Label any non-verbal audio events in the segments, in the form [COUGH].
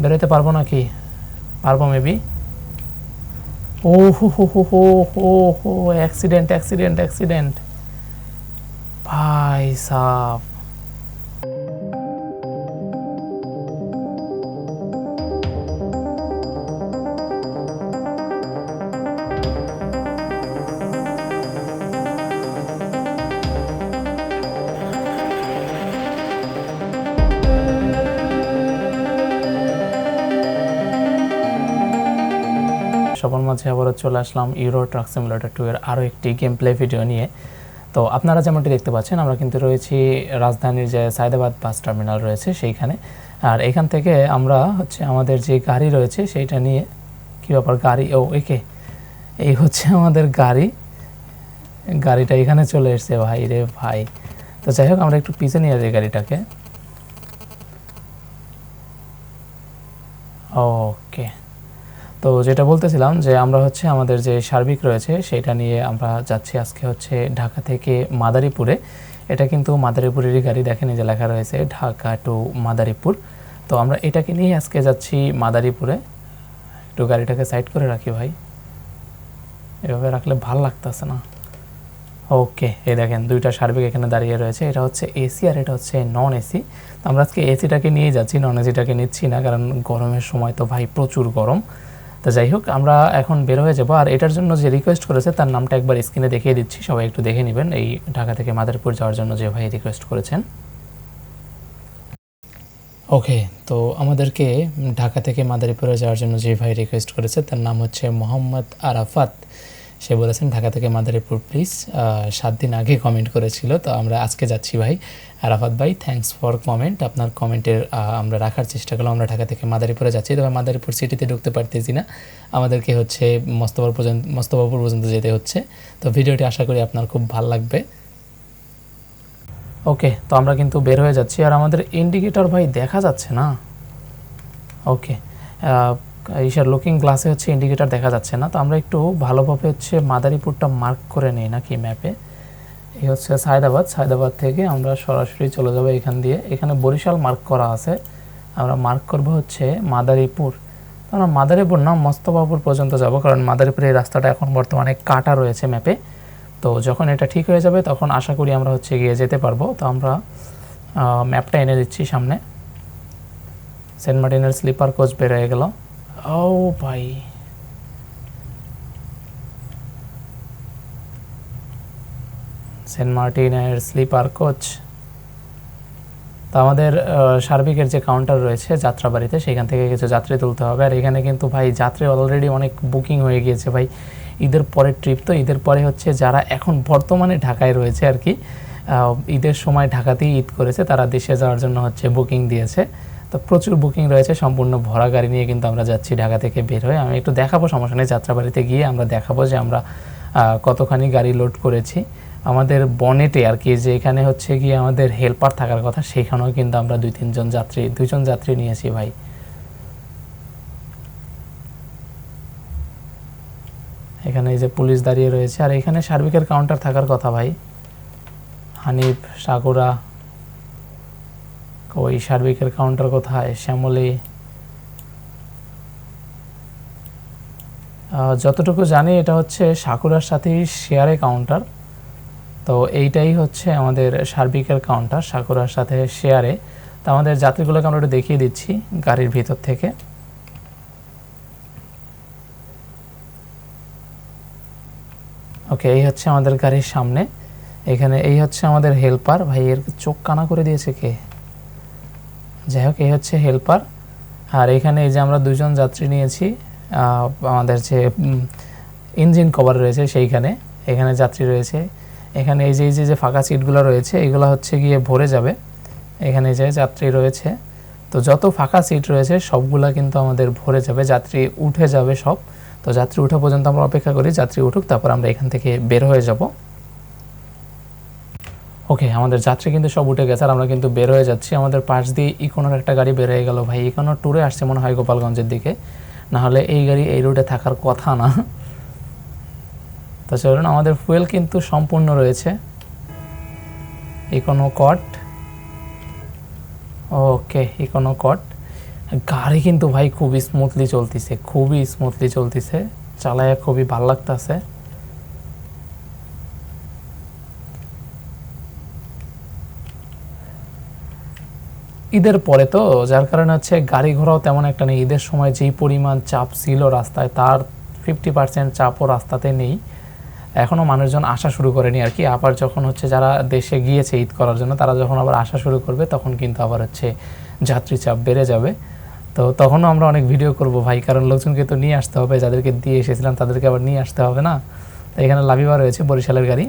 বেরোতে পারব নাকি? পারব মেবি ও হো হো হো হো হো হো অ্যাক্সিডেন্ট অ্যাক্সিডেন্ট অ্যাক্সিডেন্ট ভাই সাহ সবার মাঝে আবারও চলে আসলাম ইউরো ট্রাক সিমুলেটর টু এর আরও একটি গেম প্লে ভিডিও নিয়ে। তো আপনারা যেমনটি দেখতে পাচ্ছেন, আমরা কিন্তু রয়েছি রাজধানীর যে সায়দাবাদ বাস টার্মিনাল রয়েছে সেইখানে। আর এখান থেকে আমরা হচ্ছে আমাদের যে গাড়ি রয়েছে সেইটা নিয়ে, কী ব্যাপার গাড়ি? ও একে এই হচ্ছে আমাদের গাড়ি। গাড়িটা এখানে চলে এসছে, ভাই রে ভাই। তো যাই হোক, আমরা একটু পিছে নিয়ে যাই গাড়িটাকে ওকে তো যেটা বলতেছিলাম যে আমরা হচ্ছে আমাদের যে সার্বিক রয়েছে সেটা নিয়ে আমরা যাচ্ছি আজকে হচ্ছে ঢাকা থেকে মাদারীপুরে। এটা কিন্তু মাদারীপুরেরই গাড়ি, দেখেন যে লেখা রয়েছে, ঢাকা টু মাদারীপুর। তো আমরা এটাকে নিয়ে আজকে যাচ্ছি মাদারীপুরে। একটু গাড়িটাকে সাইড করে রাখি ভাই। এভাবে রাখলে ভালো লাগতেছে না। ওকে, এই দেখেন দুইটা সার্বিক এখানে দাঁড়িয়ে রয়েছে। এটা হচ্ছে এসি আর এটা হচ্ছে নন এসি তো আমরা আজকে এসিটাকে নিয়ে যাচ্ছি নন এসিটাকে নিচ্ছি না, কারণ গরমের সময় তো ভাই প্রচুর গরম। তো যাই হোক, আমরা এখন বের হয়ে যাব। আর এটার জন্য যে রিকোয়েস্ট করেছে, তার নামটা একবার স্ক্রিনে দেখিয়ে দিচ্ছি। সবাই একটু দেখে নেবেন। এই ঢাকা থেকে মাদারপুর যাওয়ার জন্য যে ভাই রিকোয়েস্ট করেছেন। ওকে তো আমাদেরকে ঢাকা থেকে মাদারীপুরে যাওয়ার জন্য যে ভাই রিকোয়েস্ট করেছে, তার নাম হচ্ছে মোহাম্মদ আরাফাত। সে বলেছেন, ঢাকা থেকে মাদারীপুর প্লিজ সাত দিন আগে কমেন্ট করেছিল, তো আমরা আজকে যাচ্ছি ভাই। আরাফাত ভাই থ্যাঙ্কস ফর কমেন্ট আপনার কমেন্টের আমরা রাখার চেষ্টা করলাম, আমরা ঢাকা থেকে মাদারীপুরে যাচ্ছি। তবে মাদারীপুর সিটিতে ঢুকতে পারতেছি না। আমাদেরকে হচ্ছে মস্তবাবুর পর্যন্ত মস্তবাবুর পর্যন্ত যেতে হচ্ছে। তো ভিডিওটি আশা করি আপনার খুব ভালো লাগবে। ওকে তো আমরা কিন্তু বের হয়ে যাচ্ছি। আর আমাদের ইন্ডিকেটর ভাই দেখা যাচ্ছে না? ওকে ইসার লুকিং গ্লাসে হচ্ছে ইন্ডিকেটর দেখা যাচ্ছে না। তো আমরা একটু ভালোভাবে হচ্ছে মাদারীপুরটা মার্ক করে নিই নাকি ম্যাপে এই হচ্ছে সায়দাবাদ। সায়দাবাদ থেকে আমরা সরাসরি চলে যাব এখান দিয়ে। এখানে বরিশাল মার্ক করা আছে। আমরা মার্ক করব হচ্ছে মাদারীপুর। আমরা মাদারীপুর না মস্তবাপুর পর্যন্ত যাব। কারণ মাদারীপুর এই রাস্তাটা এখন বর্তমানে কাটা রয়েছে ম্যাপে তো যখন এটা ঠিক হয়ে যাবে, তখন আশা করি আমরা হচ্ছে গিয়ে যেতে পারব। তো আমরা ম্যাপটা এনে দিচ্ছি সামনে। সেন্ট মার্টিনের স্লিপার কোচ বের হয়ে গেল। ও ভাই সেন্ট মার্টিনের স্লিপার কোচ তো আমাদের সার্বিকের যে কাউন্টার রয়েছে যাত্রাবাড়িতে, সেখান থেকে কিছু যাত্রী তুলতে হবে। আর এখানে কিন্তু ভাই যাত্রী অলরেডি অনেক বুকিং হয়ে গিয়েছে ভাই। ঈদের পরের ট্রিপ তো, ঈদের পরে হচ্ছে যারা এখন বর্তমানে ঢাকায় রয়েছে আর কি ঈদের সময় ঢাকাতেই ঈদ করেছে, তারা দেশে যাওয়ার জন্য হচ্ছে বুকিং দিয়েছে। তো প্রচুর বুকিং রয়েছে, সম্পূর্ণ ভরা গাড়ি নিয়ে কিন্তু আমরা যাচ্ছি ঢাকা থেকে বের হয়ে। আমি একটু দেখাবো, সমস্যা নেই, যাত্রাবাড়িতে গিয়ে আমরা দেখাবো যে আমরা কতখানি গাড়ি লোড করেছি। আমাদের বনেটে আর কি, যে এখানে হচ্ছে গিয়ে আমাদের হেল্পার থাকার কথা, সেখানেও কিন্তু আমরা দুই, তিনজন যাত্রী, দুইজন যাত্রী নিয়েছি ভাই। এখানে এই যে পুলিশ দাঁড়িয়ে রয়েছে, আর এখানে সার্বিকের কাউন্টার থাকার কথা ভাই। হানিফ সাকুরা ওই সার্বিকের কাউন্টার কোথায়? শ্যামলী। যতটুকু জানি এটা হচ্ছে সাকুরার সাথেই শেয়ারে কাউন্টার তো এইটাই হচ্ছে আমাদের সার্বিকের কাউন্টার সাকুরার সাথে শেয়ারে তো আমাদের যাত্রীগুলোকে আমরা একটু দেখিয়ে দিচ্ছি গাড়ির ভিতর থেকে। ওকে, এই হচ্ছে আমাদের গাড়ির সামনে। এখানে এই হচ্ছে আমাদের হেল্পার ভাই এর চোখ কানা করে দিয়েছে কে? যাই হোক, এই হচ্ছে হেল্পার আর এখানে এই যে আমরা দুজন যাত্রী নিয়েছি আমাদের যে ইঞ্জিন কভার রয়েছে সেইখানে, এখানে যাত্রী রয়েছে। এখানে এই যে এই যে ফাঁকা সিটগুলো রয়েছে, এগুলো হচ্ছে গিয়ে ভরে যাবে। এখানে যে যাত্রী রয়েছে, তো যত ফাঁকা সিট রয়েছে, সবগুলা কিন্তু আমাদের ভরে যাবে, যাত্রী উঠে যাবে সব। তো যাত্রী উঠা পর্যন্ত আমরা অপেক্ষা করি, যাত্রী উঠুক, তারপর আমরা এখান থেকে বের হয়ে যাব। ওকে আমাদের যাত্রী কিন্তু সব উঠে গেছে, আর আমরা কিন্তু বের হয়ে যাচ্ছি। আমাদের পাশ দিয়ে ইকোনোর একটা গাড়ি বের হয়ে গেল। ভাই ইকোনোর ট্যুরে আসছে মনে হয় গোপালগঞ্জের দিকে। না হলে এই গাড়ি এই রুটে থাকার কথা না। তো চলুন, আমাদের ফুয়েল কিন্তু সম্পূর্ণ রয়েছে। ইকোনো কট ওকে ইকোনো কট গাড়ি কিন্তু ভাই খুবই স্মুথলি চলতেছে, খুবই স্মুথলি চলতেছে। চালায় খুবই ভালো লাগতেছে। ঈদের পরে তো, যার কারণে হচ্ছে গাড়ি ঘোড়াও তেমন একটা নেই। ঈদের সময় যেই পরিমাণ চাপ ছিল রাস্তায়, তার ফিফটি পার্সেন্ট চাপও রাস্তাতে নেই। এখনও মানুষজন আসা শুরু করেনি আর কি। আবার যখন হচ্ছে যারা দেশে গিয়েছে ঈদ করার জন্য, তারা যখন আবার আসা শুরু করবে, তখন কিন্তু আবার হচ্ছে যাত্রী চাপ বেড়ে যাবে। তো তখনও আমরা অনেক ভিডিও করব ভাই, কারণ লোকজনকে তো নিয়ে আসতে হবে, যাদেরকে দিয়ে এসেছিলাম তাদেরকে আবার নিয়ে আসতে হবে না? তো এখানে লাভিবা রয়েছে, বরিশালের গাড়ি।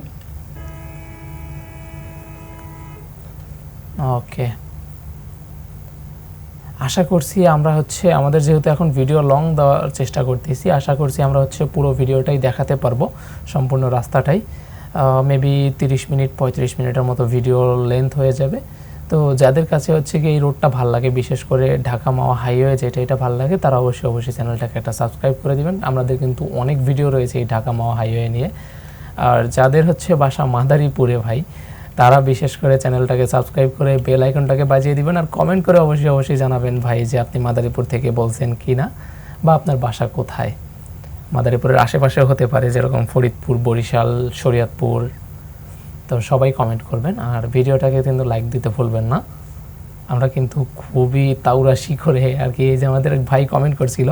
ওকে। আশা করছি আমরা হচ্ছে, আমাদের যেহেতু এখন ভিডিও লং দেওয়ার চেষ্টা করতেছি, আশা করছি আমরা হচ্ছে পুরো ভিডিওটাই দেখাতে পারব সম্পূর্ণ রাস্তাটাই। মেবি তিরিশ মিনিট, পঁয়ত্রিশ মিনিটের মতো ভিডিও লেন্থ হয়ে যাবে। তো যাদের কাছে হচ্ছে কি এই রোডটা ভালো লাগে, বিশেষ করে ঢাকা মাওয়া হাইওয়ে যেটা এটা ভালো লাগে, তারা অবশ্যই অবশ্যই চ্যানেলটাকে একটা সাবস্ক্রাইব করে দিবেন। আমাদের কিন্তু অনেক ভিডিও রয়েছে এই ঢাকা মাওয়া হাইওয়ে নিয়ে। আর যাদের হচ্ছে বাসা মাদারীপুরে ভাই তারা বিশেষ করে চ্যানেলটাকে সাবস্ক্রাইব করে বেল আইকনটাকে বাজিয়ে দিবেন আর কমেন্ট করে অবশ্যই অবশ্যই জানাবেন, ভাই, যে আপনি মাদারীপুর থেকে বলছেন কি না বা আপনার বাসা কোথায়? মাদারীপুরের আশেপাশে হতে পারে যেরকম ফরিদপুর, বরিশাল, শরীয়তপুর। তো সবাই কমেন্ট করবেন আর ভিডিওটাকে কিন্তু লাইক দিতে ভুলবেন না। আমরা কিন্তু খুবই তাউরাশি করে আর কি, এই যে আমাদের ভাই কমেন্ট করছিল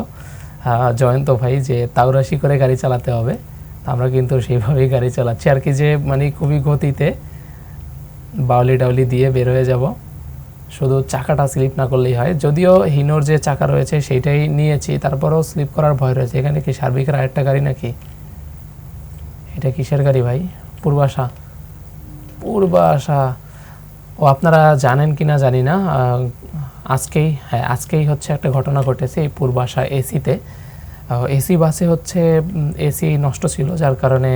জয়ন্ত ভাই, যে তাউরাশি করে গাড়ি চালাতে হবে, তা আমরা কিন্তু সেইভাবেই গাড়ি চালাচ্ছি। আর কি যে মানে খুবই গতিতে বাউলি ডাউলি দিয়ে বের হয়ে যাব। শুধু চাকাটা স্লিপ না করলেই হয়। যদিও হিনোর যে চাকা রয়েছে সেইটাই নিয়েছি, তারপরেও স্লিপ করার ভয় রয়েছে। এখানে কি সার্বিকের আরেকটা গাড়ি নাকি? এটা কিসের গাড়ি ভাই? পূর্বাশা। পূর্বাশা। ও আপনারা জানেন কি না জানি না। আজকেই হ্যাঁ আজকেই হচ্ছে একটা ঘটনা ঘটেছে এই পূর্বাশা এসিতে। এসি বাসে হচ্ছে এসি নষ্ট ছিল, যার কারণে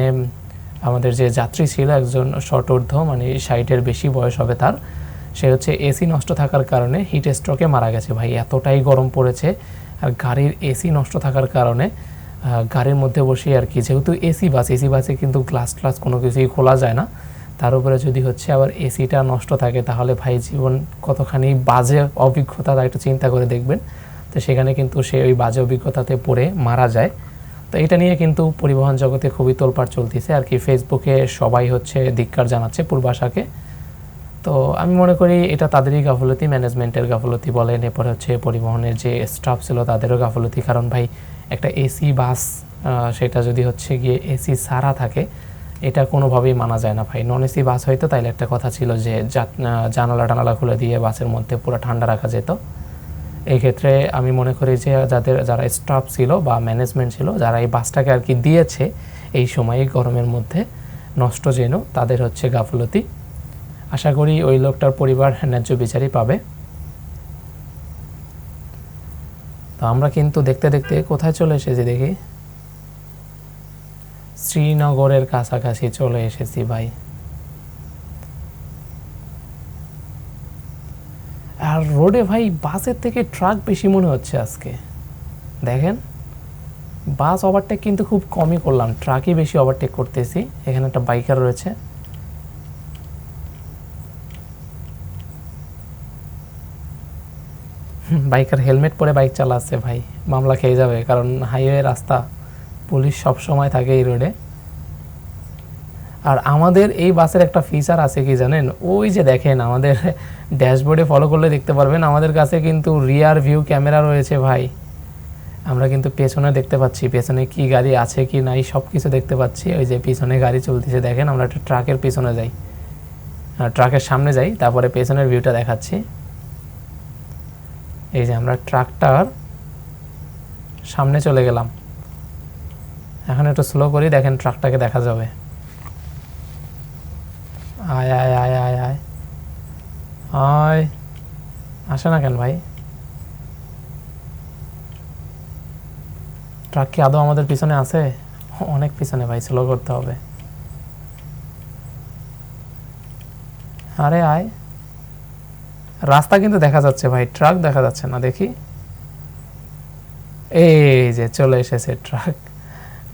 আমাদের যে যাত্রী ছিল একজন শটর্ধ মানে ষাটের বেশি বয়স হবে তার, সে হচ্ছে এসি নষ্ট থাকার কারণে হিট স্ট্রোকে মারা গেছে। ভাই, এতটাই গরম পড়েছে আর গাড়ির এসি নষ্ট থাকার কারণে গাড়ির মধ্যে বসে আর কি, যেহেতু এসি বাস, এসি বাসে কিন্তু গ্লাস ক্লাস কোনো কিছুই খোলা যায় না। তার উপরে যদি হচ্ছে আবার এসিটা নষ্ট থাকে, তাহলে ভাই জীবন কতখানি বাজে অভিজ্ঞতা একটু চিন্তা করে দেখবেন। তো সেখানে কিন্তু সে ওই বাজে অভিজ্ঞতাতে পড়ে মারা যায়। তো এটা নিয়ে কিন্তু পরিবহন জগতে খুবই তোলপাড় চলতেছে। আর কি ফেসবুকে সবাই হচ্ছে ধিক্কার জানাচ্ছে পূর্বাশাকে তো আমি মনে করি এটা তাদেরই গাফলতি ম্যানেজমেন্টের গাফলতি বলেন। এরপরে হচ্ছে পরিবহনের যে স্টাফ ছিল তাদেরও গাফলতি। কারণ ভাই, একটা এসি বাস সেটা যদি হচ্ছে গিয়ে এসি সারা থাকে, এটা কোনোভাবেই মানা যায় না ভাই। নন এসি বাস হয়তো তাইলে একটা কথা ছিল যে জানালা টানালা খুলে দিয়ে বাসের মধ্যে পুরো ঠান্ডা রাখা যেত। এই ক্ষেত্রে আমি মনে করি যে যাদের, যারা স্টাফ ছিল বা ম্যানেজমেন্ট ছিল, যারা এই বাসটাকে আর কি দিয়েছে, এই সময়ে গরমের মধ্যে নষ্ট যেন তাদের হচ্ছে গাফলতি। আশা করি ওই লোকটার পরিবার ন্যায্য বিচারই পাবে। তো আমরা কিন্তু দেখতে দেখতে কোথায় চলে এসেছি দেখি? শ্রীনগরের কাছাকাছি চলে এসেছি ভাই। আর রোডে ভাই বাসের থেকে ট্রাক বেশি মনে হচ্ছে আজকে। দেখেন, বাস ওভারটেক কিন্তু খুব কমই করলাম ট্রাকই বেশি ওভারটেক করতেছি, এখানে একটা বাইকার রয়েছে। বাইকার হেলমেট পরে বাইক চালাচ্ছে ভাই, মামলা খেয়ে যাবে, কারণ হাইওয়ে রাস্তা পুলিশ সব সময় থাকে এই রোডে আর আমাদের এই বাসের একটা ফিচার আছে কি জানেন? ওই যে দেখেন, আমাদের ড্যাশবোর্ডে ফলো করলে দেখতে পারবেন, আমাদের কাছে কিন্তু রিয়ার ভিউ ক্যামেরা রয়েছে ভাই। আমরা কিন্তু পেছনে দেখতে পাচ্ছি, পেছনে কি গাড়ি আছে কি নাই সব কিছু দেখতে পাচ্ছি। ওই যে পিছনে গাড়ি চলতেছে, দেখেন আমরা একটা ট্রাকের পিছনে যাই। ট্রাকের সামনে যাই, তারপরে পেছনের ভিউটা দেখাচ্ছি। এই যে আমরা ট্রাকটার সামনে চলে গেলাম। এখন একটু স্লো করি, দেখেন ট্রাকটাকে দেখা যাবে। আয় আয় আয় আয় আয়। আয় আসে না কেন ভাই? ট্রাক কি আদৌ আমাদের পিছনে আছে? অনেক পিছনে ভাই, স্লো করতে হবে। আরে আয়। রাস্তা কিন্তু দেখা যাচ্ছে ভাই, ট্রাক দেখা যাচ্ছে না, দেখি। এই যে চলে এসেছে ট্রাক।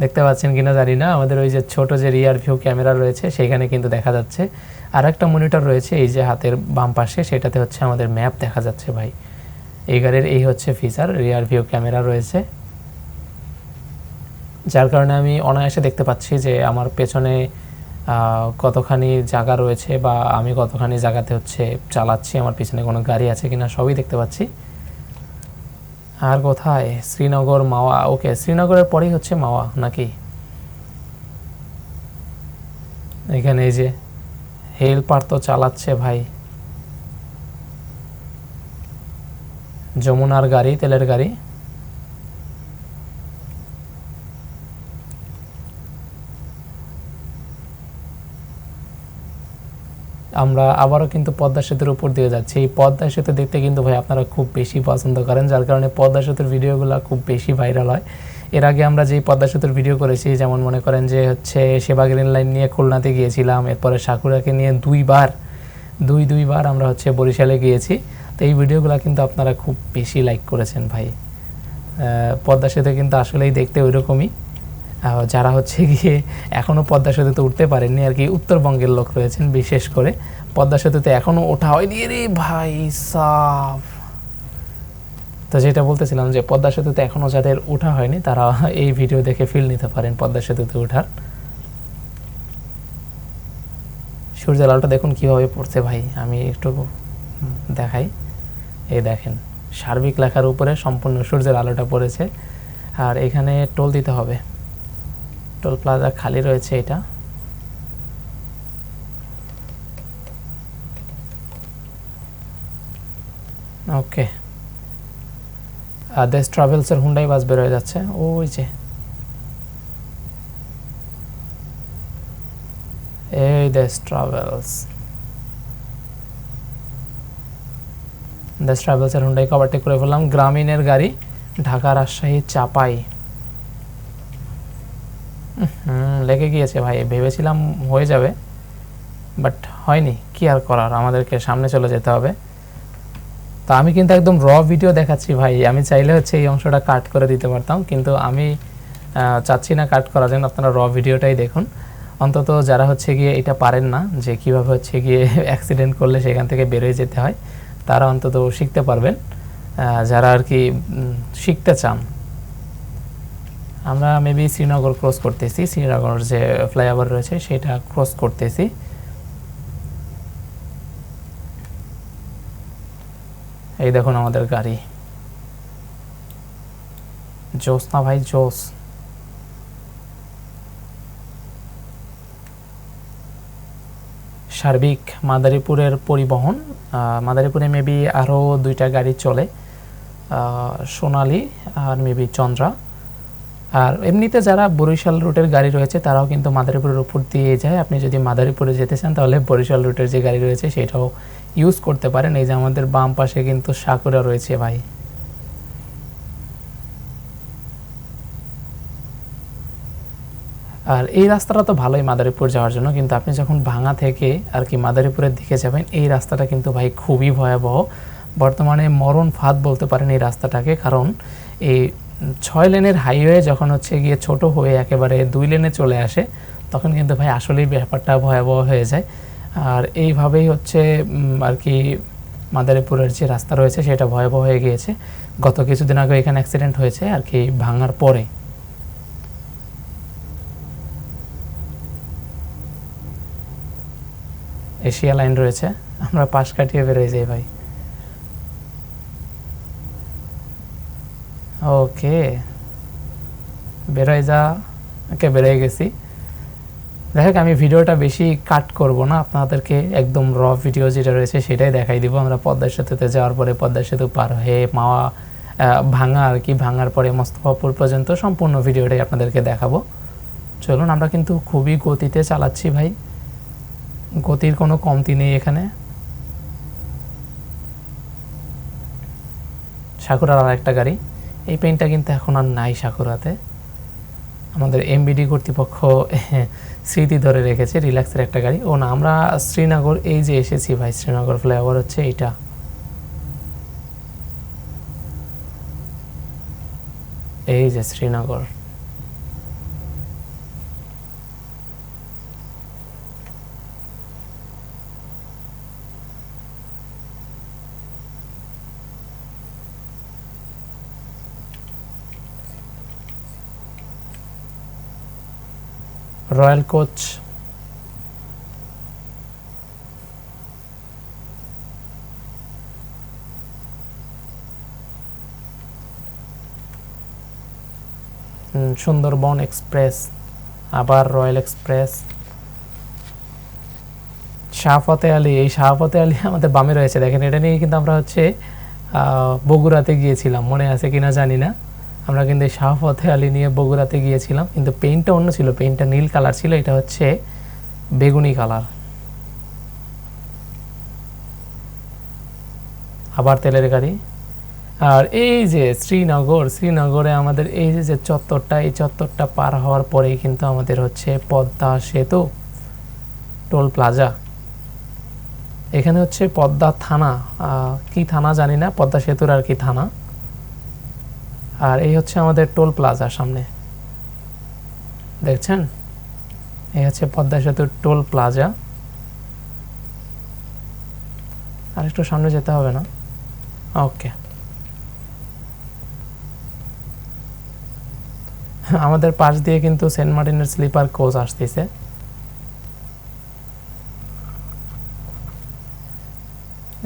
দেখতে পাচ্ছেন কিনা জানি না। আমাদের ওই যে ছোট যে রিয়ার ভিউ ক্যামেরা রয়েছে সেখানে কিন্তু দেখা যাচ্ছে। আর একটা মনিটর রয়েছে, এই যে হাতের বাম পাশে, সেটাতে হচ্ছে আমাদের ম্যাপ দেখা যাচ্ছে ভাই। এই গাড়ির এই হচ্ছে ফিচার রিয়ার ভিউ ক্যামেরা রয়েছে। যার কারণে আমি অনায়াসে দেখতে পাচ্ছি যে আমার পেছনে কতখানি জায়গা রয়েছে বা আমি কতখানি জায়গাতে হচ্ছে চালাচ্ছি, আমার পিছনে কোনো গাড়ি আছে কিনা, সবই দেখতে পাচ্ছি। আর কোথায়? শ্রীনগর, মাওয়া। ওকে, শ্রীনগরের পরেই হচ্ছে মাওয়া, নাকি? এখানে এই যে হেলপার তো চালাচ্ছে ভাই। যমুনার গাড়ি, তেলের গাড়ি। আমরা আবারও কিন্তু পদ্মা সেতুর উপর দিয়ে যাচ্ছি। এই পদ্মা সেতু দেখতে কিন্তু ভাই আপনারা খুব বেশি পছন্দ করেন যার কারণে পদ্মা সেতুর ভিডিওগুলো খুব বেশি ভাইরাল হয়। এর আগে আমরা যেই পদ্মা সেতুর ভিডিও করেছি যেমন মনে করেন যে হচ্ছে সেবা গ্রিন লাইন নিয়ে খুলনাতে গিয়েছিলাম এরপরে সাকুরাকে নিয়ে দুইবার দুই দুইবার আমরা হচ্ছে বরিশালে গিয়েছি। তো এই ভিডিওগুলো কিন্তু আপনারা খুব বেশি লাইক করেছেন ভাই। পদ্মা সেতু কিন্তু আসলেই দেখতে ওই রকমই আহ, যারা হচ্ছে গিয়ে এখনও পদ্মা সেতুতে উঠতে পারেননি আর কি, উত্তরবঙ্গের লোক রয়েছেন বিশেষ করে। পদ্মা সেতুতে এখনও ওঠা হয়নি। রে ভাই সাফ। তো যেটা বলতেছিলাম যে, পদ্মা সেতুতে এখনও যাদের ওঠা হয়নি, তারা এই ভিডিও দেখে ফিল নিতে পারেন পদ্মা সেতুতে ওঠার। সূর্যের আলোটা দেখুন কীভাবে পড়ছে ভাই, আমি একটু দেখাই। এই দেখেন, সার্বিক লেখার উপরে সম্পূর্ণ সূর্যের আলোটা পড়েছে। আর এখানে টোল দিতে হবে। টোল প্লাজা খালি রয়েছে এটা। ওকে দেশ ট্রাভেলসের হুন্ডাই বাস বের হয়ে যাচ্ছে। ওই যে। এই দেশ ট্রাভেলস। দেশ ট্রাভেলসের হুন্ডাই কভারটি করে ফেললাম। গ্রামীণের গাড়ি ঢাকা রাজশাহী চাপাই লেগে গিয়েছে ভাই, ভেবেছিলাম হয়ে যাবে বাট হয়নি, কি আর করার, আমাদেরকে সামনে চলে যেতে হবে। তো আমি কিন্তু একদম র ভিডিও দেখাচ্ছি ভাই, আমি চাইলে হচ্ছে এই অংশটা কাট করে দিতে পারতাম, কিন্তু আমি চাচ্ছি না কাট করার জন্য, আপনারা র ভিডিওটাই দেখুন। অন্তত যারা হচ্ছে গিয়ে এটা পারেন না, যে কীভাবে হচ্ছে গিয়ে [LAUGHS] অ্যাক্সিডেন্ট করলে সেখান থেকে বেরোয় যেতে হয়, তারা অন্তত শিখতে পারবেন। যারা আর কি শিখতে চান আমরা মেবি শ্রীনগর ক্রস করতেছি শ্রীনগর যে ফ্লাইওভার রয়েছে সেটা ক্রস করতেছি। এই দেখুন আমাদের গাড়ি। জোস না ভাই, জোস। সার্বিক মাদারীপুরের পরিবহন মাদারীপুরে মেবি আরও দুইটা গাড়ি চলে সোনালী আর মেবি চন্দ্রা। আর এমনিতে যারা বরিশাল রুটের গাড়ি রয়েছে, তারাও কিন্তু মাদারীপুরের উপর দিয়ে যায়। আপনি যদি মাদারীপুরে যেতে চান, তাহলে বরিশাল রুটের যে গাড়ি রয়েছে, সেটাও ইউজ করতে পারেন। এই যে আমাদের বাম পাশে কিন্তু সাকুরা রয়েছে ভাই। আর এই রাস্তাটা তো ভালোই মাদারীপুর যাওয়ার জন্য, কিন্তু আপনি যখন ভাঙা থেকে আর কি মাদারীপুরের দিকে যাবেন, এই রাস্তাটা কিন্তু ভাই খুবই ভয়াবহ। বর্তমানে মরণ ফাঁদ বলতে পারেন এই রাস্তাটাকে, কারণ এই ছয় লেনের হাইওয়ে যখন হচ্ছে গিয়ে ছোট হয়ে একেবারে দুই লেনে চলে আসে, তখন কিন্তু ভাই আসলেই ব্যাপারটা ভয়াবহ হয়ে যায়। আর এইভাবেই হচ্ছে আর কি মাদারীপুরের যে রাস্তা রয়েছে সেটা ভয়াবহ হয়ে গিয়েছে। গত কিছুদিন আগে এখানে অ্যাক্সিডেন্ট হয়েছে, আর কি ভাঙার পরে। এশিয়া লাইন রয়েছে, আমরা পাশ কাটিয়ে বেরোয় যাই ভাই। ওকে বেরোয় যা ওকে বেরোয় গেছি যাই আমি ভিডিওটা বেশি কাট করব না। আপনাদেরকে একদম র ভিডিও যেটা রয়েছে সেটাই দেখাই দিব। আমরা পদ্মা সেতুতে যাওয়ার পরে পদ্মা সেতু পার হয়ে মাওয়া ভাঙা আর কি, ভাঙার পরে মোস্তফাপুর পর্যন্ত সম্পূর্ণ ভিডিওটাই আপনাদেরকে দেখাবো। চলুন, আমরা কিন্তু খুবই গতিতে চালাচ্ছি ভাই। গতির কোনো কমতি নেই এখানে। সাকুরার আর একটা গাড়ি। এই পেনটা কিন্তু এখন আর নাই সাকুরাতে। আমাদের এমবিডি কর্তৃপক্ষ স্মৃতি ধরে রেখেছে রিল্যাক্সের একটা গাড়ি। ও না, আমরা শ্রীনগর, এই যে এসেছি ভাই, শ্রীনগর ফ্লাইওভার হচ্ছে এইটা। এই যে Srinagar. Royal coach. Sundarban express, আবার রয়্যাল এক্সপ্রেস। শাহফতে আলী, এই শাহফতে আলী আমাদের বামে রয়েছে। দেখেন, এটা নিয়ে কিন্তু আমরা হচ্ছে বগুড়াতে গিয়েছিলাম। মনে আছে কিনা জানি না। আমরা কিন্তু এই শাহফতে আলী নিয়ে বগুড়াতে গিয়েছিলাম, কিন্তু পেইন্টটা অন্য ছিল পেইন্টটা নীল কালার ছিল, এটা হচ্ছে বেগুনি কালার আবার তেলের গাড়ি। আর এই যে শ্রীনগর, শ্রীনগরে আমাদের এই যে চত্বরটা, এই চত্বরটা পার হওয়ার পরেই কিন্তু আমাদের হচ্ছে পদ্মা সেতু, টোল প্লাজা। এখানে হচ্ছে পদ্মা থানা। কি থানা জানি না, পদ্মা সেতুর আর কি থানা। আর এই হচ্ছে আমাদের টোল প্লাজা সামনে। দেখছেন? এই হচ্ছে পদ্মা সেতুর টোল প্লাজা। আর একটু সামনে যেতে হবে না? ওকে। আমাদের পাশ দিয়ে কিন্তু সেন্ট মার্টিনের স্লিপার কোচ আসতেছে।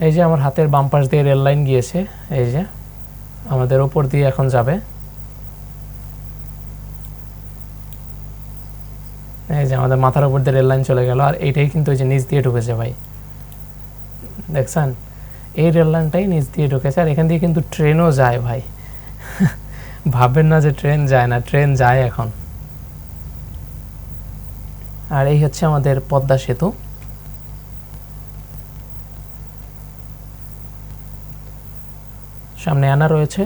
এই যে আমার হাতের বাম পাশ দিয়ে রেল লাইন গিয়েছে, এই যে। আমাদের ওপর দিয়ে এখন যাবে। এই যে আমাদের মাথার উপর দিয়ে রেল লাইন চলে গেল, আর এইটাই কিন্তু ওই যে নিচ দিয়ে ঢুকেছে ভাই। দেখছেন? এই রেল লাইনটাই নিচ দিয়ে ঢুকেছে, আর এখান দিয়ে কিন্তু ট্রেনও যায় ভাই। [LAUGHS] ভাববেন না যে ট্রেন যায় না, ট্রেন যায় এখন। আর এই হচ্ছে আমাদের পদ্মা সেতু। সামনে অ্যানা রয়েছে।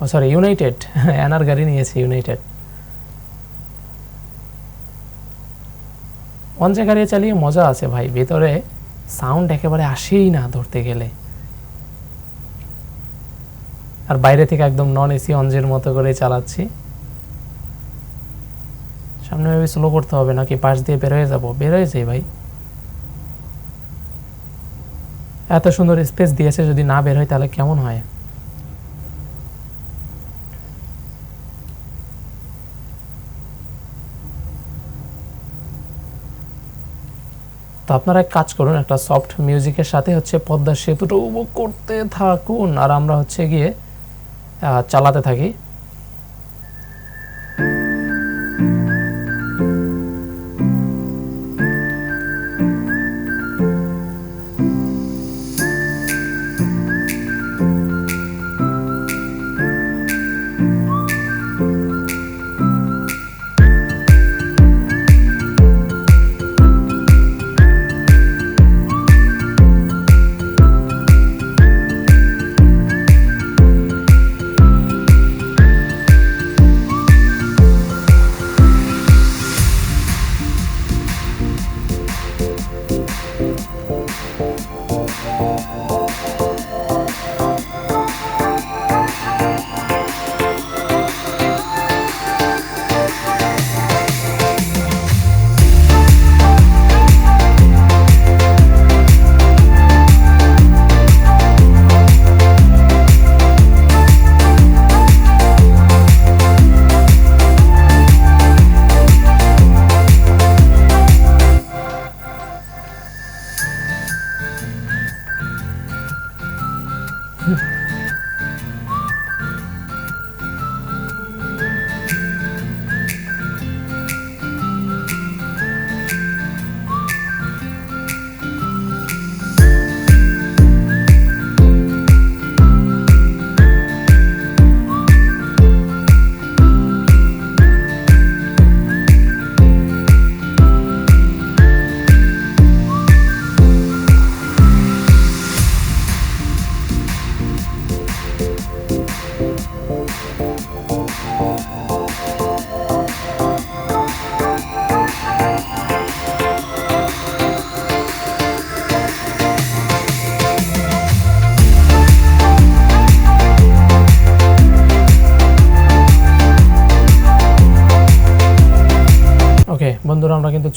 ও সরি ইউনাইটেড অ্যানার গাড়ি নিয়েছে ইউনাইটেড অন গাড়ি চালিয়ে মজা আছে ভাই? ভেতরে সাউন্ড একেবারে আসেই না ধরতে গেলে। আর বাইরে থেকে একদম নন এসি অঞ্জের মতো করে চালাচ্ছি। সামনে ভেবে স্লো করতে হবে নাকি? পাশ দিয়ে বেরোয় যাব। বেরোয় যাই ভাই। এত সুন্দর স্পেস দিয়েছে, যদি না বের হয় তাহলে কেমন হয়? তো আপনারা এক কাজ করুন, একটা সফট মিউজিকের সাথে হচ্ছে পদ্মা সেতুটা উপভোগ করতে থাকুন। আর আমরা হচ্ছে গিয়ে চালাতে থাকি।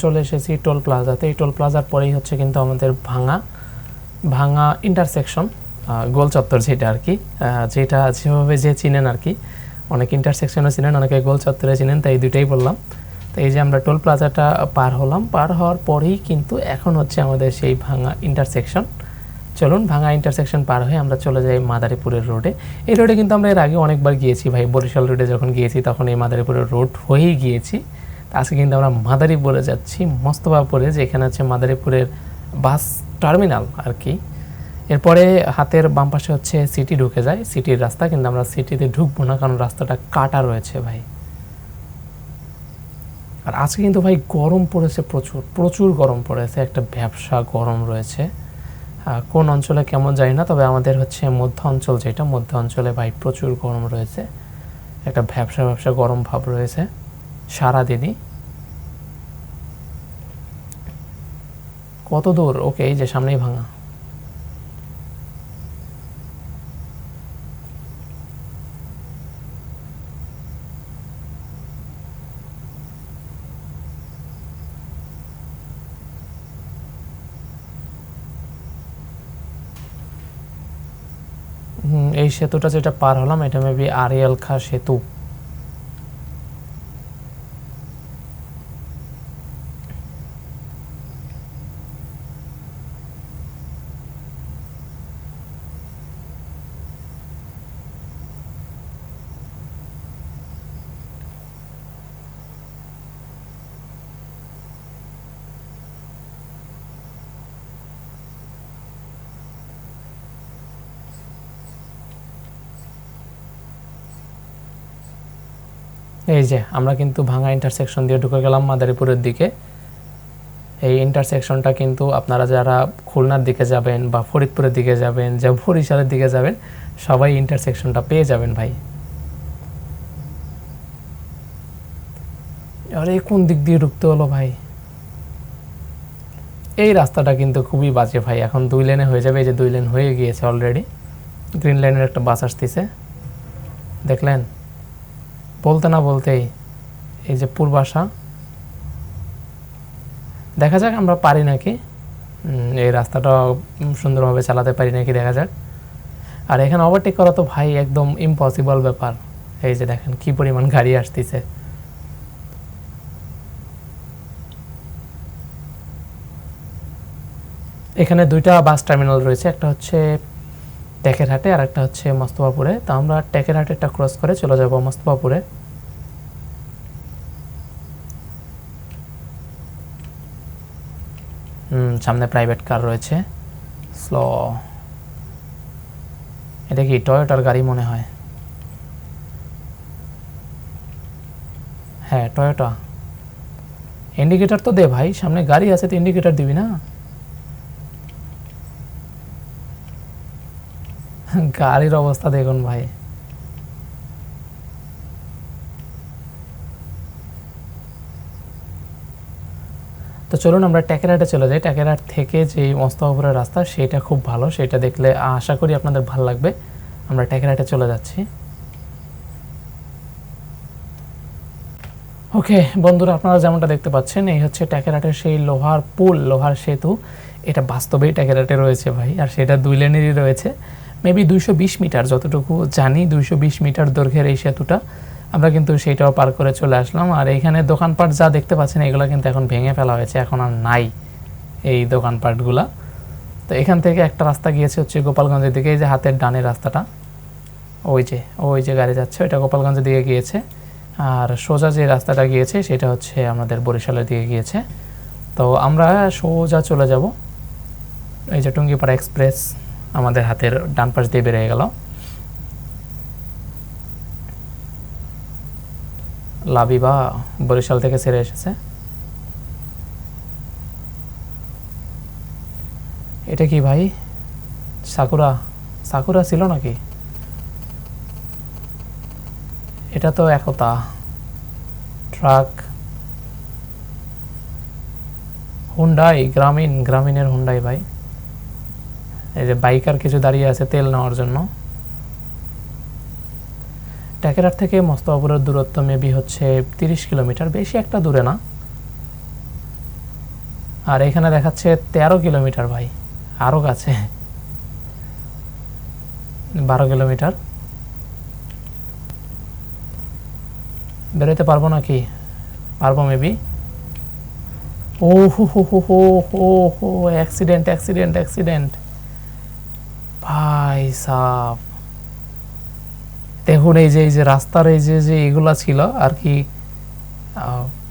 চলে এসেছি টোল প্লাজাতে। এই টোল প্লাজার পরেই হচ্ছে কিন্তু আমাদের ভাঙা ভাঙা ইন্টারসেকশন গোল চত্বর যেটা আর কি যেটা যেভাবে যে চিনেন আর কি, অনেক ইন্টারসেকশনও ছিলেন অনেকে গোল চত্বরে ছিলেন তাই দুইটাই বললাম। তো এই যে আমরা টোল প্লাজাটা পার হলাম, পার হওয়ার পরেই কিন্তু এখন হচ্ছে আমাদের সেই ভাঙা ইন্টারসেকশন চলুন, ভাঙা ইন্টারসেকশন পার হয়ে আমরা চলে যাই মাদারীপুরের রোডে এই রোডে কিন্তু আমরা এর আগে অনেকবার গিয়েছি ভাই, বরিশাল রোডে যখন গিয়েছি, তখন এই মাদারীপুরের রোড হয়েই গিয়েছি। আজকে কিন্তু আমরা মাদারীপুরে যাচ্ছি মস্তবাপুরে যেখানে আছে মাদারীপুরের বাস টার্মিনাল আর কি এরপরে হাতের বাম পাশে হচ্ছে সিটি ঢুকে যায়। সিটির রাস্তা কিন্তু আমরা সিটিতে ঢুকবো না, কারণ রাস্তাটা কাটা রয়েছে ভাই। আর আজকে কিন্তু ভাই গরম পড়েছে প্রচুর প্রচুর গরম পড়েছে, একটা ব্যবসা গরম রয়েছে। কোন অঞ্চলে কেমন জানি না, তবে আমাদের হচ্ছে মধ্য অঞ্চল যেটা, মধ্য অঞ্চলে ভাই প্রচুর গরম রয়েছে। একটা ব্যবসা ব্যবসা গরম ভাব রয়েছে। সারাদিনই। কত দূর? ওকে, এই যে সামনেই ভাঙা। এই সেতুটা যেটা পার হলাম, এটা মেবি আরিয়াল খা সেতু। এই যে, আমরা কিন্তু ভাঙা ইন্টারসেকশন দিয়ে ঢুকে গেলাম মাদারীপুরের দিকে। এই ইন্টারসেকশনটা কিন্তু আপনারা যারা খুলনার দিকে যাবেন বা ফরিদপুরের দিকে যাবেন, যা বরিশালের দিকে যাবেন, সবাই ইন্টারসেকশনটা পেয়ে যাবেন ভাই। আরে কোন দিক দিয়ে ঢুকতে হলো ভাই? এই রাস্তাটা কিন্তু খুবই বাজে ভাই। এখন দুই লেনে হয়ে যাবে, এই যে দুই লেন হয়ে গিয়েছে অলরেডি গ্রিন লাইনের একটা বাস আসতেছে। দেখলেন? বলতে না বলতেই এই যে পূর্বাশা দেখা যাক আমরা পারি নাকি। এই রাস্তাটা সুন্দরভাবে চালাতে পারি নাকি দেখা যাক। আর এখানে ওভারটেক করা তো ভাই একদম ইম্পসিবল ব্যাপার। এই যে দেখেন কি পরিমাণ গাড়ি আসতেছে। এখানে দুইটা বাস টার্মিনাল রয়েছে, একটা হচ্ছে টেকেরহাটে আর একটা হচ্ছে মস্তফাপুরে। তো আমরা টেকেরহাটেরটা ক্রস করে চলে যাব মস্তফাপুরে। সামনে প্রাইভেট কার রয়েছে। স্লো এটা কি টয়োটার গাড়ি মনে হয়? হ্যাঁ টয়োটা ইন্ডিকেটর তো দে ভাই, সামনে গাড়ি আছে তো ইন্ডিকেটর দিবি না? গাড়ির অবস্থা দেখুন ভাই। তো চলুন আমরা ট্যাকেরহাটে চলে যাই। ট্যাকেরহাট থেকে যে মস্তফাপুরের রাস্তা সেটা খুব ভালো। সেটা দেখলে আশা করি আপনাদের ভালো লাগবে। আমরা ট্যাকেরহাটে চলে যাচ্ছি। ওকে, বন্ধুরা, আপনারা যেমনটা দেখতে পাচ্ছেন, এই হচ্ছে ট্যাকেরাটের সেই লোহার পুল, লোহার সেতু। এটা বাস্তবেই ট্যাকেরাটে রয়েছে ভাই, আর সেটা দুই লেনেরই রয়েছে। মেবি দুইশো বিশ মিটার, যতটুকু জানি, দুইশো বিশ মিটার দৈর্ঘ্যের এই সেতুটা। আমরা কিন্তু সেইটাও পার করে চলে আসলাম। আর এইখানে দোকানপাট যা দেখতে পাচ্ছেন, এগুলো কিন্তু এখন ভেঙে ফেলা হয়েছে। এখন আর নাই এই দোকানপাটগুলা। তো এখান থেকে একটা রাস্তা গিয়েছে হচ্ছে গোপালগঞ্জের দিকে, এই যে হাতের ডানের রাস্তাটা। ওই যে ওই যে গাড়ি যাচ্ছে, ওইটা গোপালগঞ্জের দিকে গিয়েছে। আর সোজা যে রাস্তাটা গিয়েছে, সেটা হচ্ছে আমাদের বরিশালের দিকে গিয়েছে। তো আমরা সোজা চলে যাব। এই যে টুঙ্গিপাড়া এক্সপ্রেস। আমাদের হাতের ডান পাশ দিয়ে বেরিয়ে গেল। লাবিবা বরিশাল থেকে ছেড়ে এসেছে। এটা কি ভাই? সাকুরা সাকুরা ছিল নাকি? এটা তো একতা। ট্রাক। হুন্ডাই, গ্রামীণ, গ্রামীণের হুন্ডাই ভাই। এই যে বাইকার কিছু দাঁড়িয়ে আছে তেল নেওয়ার জন্য। ট্যাকেরার থেকে মস্তবাপুরের দূরত্ব মেবি হচ্ছে তিরিশ কিলোমিটার, বেশি একটা দূরে না। আর এখানে দেখাচ্ছে তেরো কিলোমিটার ভাই আরও কাছে। বারো কিলোমিটার। বেরোতে পারব নাকি? পারব মেবি ও হো হো হো হো হো অ্যাক্সিডেন্ট অ্যাক্সিডেন্ট অ্যাক্সিডেন্ট ভাই সাহ দেখুন এই যে এই যে রাস্তার এই যে যে এগুলা ছিল, আর কি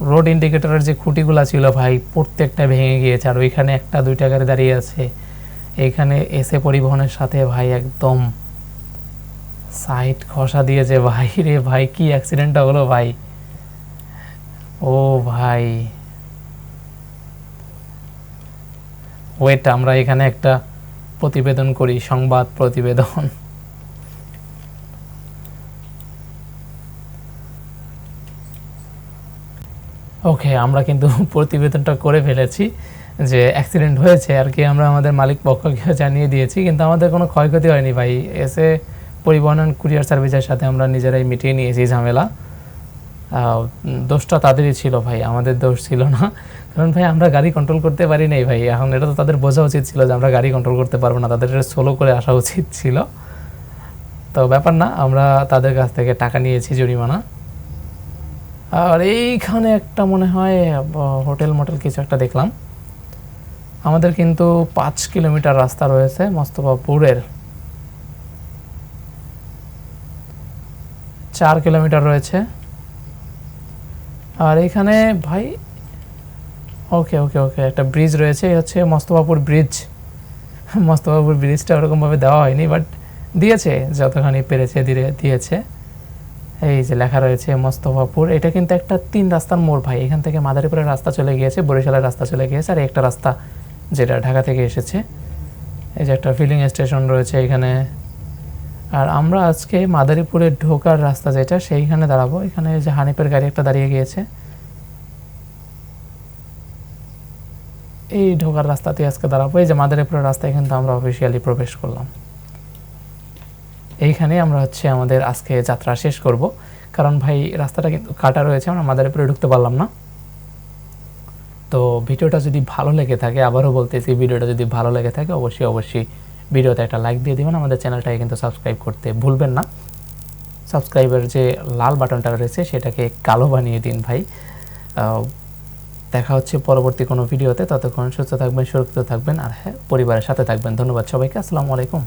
রোড ইন্ডিকেটরের যে খুঁটিগুলা ছিল ভাই, প্রত্যেকটা ভেঙে গিয়েছে। আর ওইখানে একটা, দুইটা গাড়ি দাঁড়িয়ে আছে। এইখানে এসে পরিবহনের সাথে ভাই একদম সাইড খসা দিয়েছে ভাই। [LAUGHS] রে ভাই, কি অ্যাক্সিডেন্টটা হলো ভাই? ও ভাই। ওয়েট আমরা এখানে একটা প্রতিবেদন করি, সংবাদ প্রতিবেদন। ওকে, আমরা কিন্তু প্রতিবেদনটা করে ফেলেছি যে অ্যাক্সিডেন্ট হয়েছে আর কি, আমরা আমাদের মালিক পক্ষকে জানিয়ে দিয়েছি, কিন্তু আমাদের কোনো ক্ষয়ক্ষতি হয়নি ভাই। এসে পরিবহন কুরিয়ার সার্ভিসের সাথে আমরা নিজেরাই মিটিয়ে নিয়েছি ঝামেলা। দোষটা তাদেরই ছিল ভাই, আমাদের দোষ ছিল না। কারণ ভাই, আমরা গাড়ি কন্ট্রোল করতে পারি নাই ভাই। এখন এটা তো তাদের বোঝা উচিত ছিল যে আমরা গাড়ি কন্ট্রোল করতে পারব না। তাদের এটা সোলো করে আসা উচিত ছিল। তো ব্যাপার না, আমরা তাদের কাছ থেকে টাকা নিয়েছি জরিমানা। আর এইখানে একটা মনে হয় হোটেল মোটেল কিছু একটা দেখলাম। আমাদের কিন্তু পাঁচ কিলোমিটার রাস্তা রয়েছে মস্তফাপুরের। চার কিলোমিটার রয়েছে। আর এখানে ভাই ওকে ওকে ওকে একটা ব্রিজ রয়েছে হচ্ছে মোস্তফাপুর ব্রিজ মোস্তফাপুর ব্রিজটা ওরকমভাবে দেওয়া হয়নি বাট দিয়েছে, যতখানি পেরেছে দিয়ে দিয়েছে। এই যে লেখা রয়েছে মোস্তফাপুর, এটা কিন্তু একটা তিন রাস্তার মোড় ভাই, এখান থেকে মাদারীপুরের রাস্তা চলে গিয়েছে, বরিশালের রাস্তা চলে গিয়েছে, আর একটা রাস্তা যেটা ঢাকা থেকে এসেছে। এই যে একটা ফিলিং স্টেশন রয়েছে এখানে। আর আমরা আজকে মাদারীপুরে ঢোকার রাস্তা যেটা, সেইখানে দাঁড়াবো। এখানে যে হানিফের গাড়ি একটা দাঁড়িয়ে গিয়েছে। এই ঢোকার রাস্তাতে আজকে দাঁড়াবো। এই যে মাদারীপুরের রাস্তায় কিন্তু আমরা অফিসিয়ালি প্রবেশ করলাম। এইখানে আমরা হচ্ছে আমাদের আজকে যাত্রা শেষ করব। কারণ ভাই, রাস্তাটা কিন্তু কাটা রয়েছে, আমরা মাদারীপুরে ঢুকতে পারলাম না। তো ভিডিওটা যদি ভালো লেগে থাকে, আবারও বলতেছি, ভিডিওটা যদি ভালো লেগে থাকে, অবশ্যই অবশ্যই ভিডিওতে একটা লাইক দিয়ে দেবেন। আমাদের চ্যানেলটাকে কিন্তু সাবস্ক্রাইব করতে ভুলবেন না। সাবস্ক্রাইবের যে লাল বাটনটা রয়েছে, সেটাকে কালো বানিয়ে দিন ভাই। দেখা হচ্ছে পরবর্তী কোনো ভিডিওতে। ততক্ষণ সুস্থ থাকবেন, সুরক্ষিত থাকবেন। আর হ্যাঁ পরিবারের সাথে থাকবেন। ধন্যবাদ সবাইকে। আসসালামু আলাইকুম।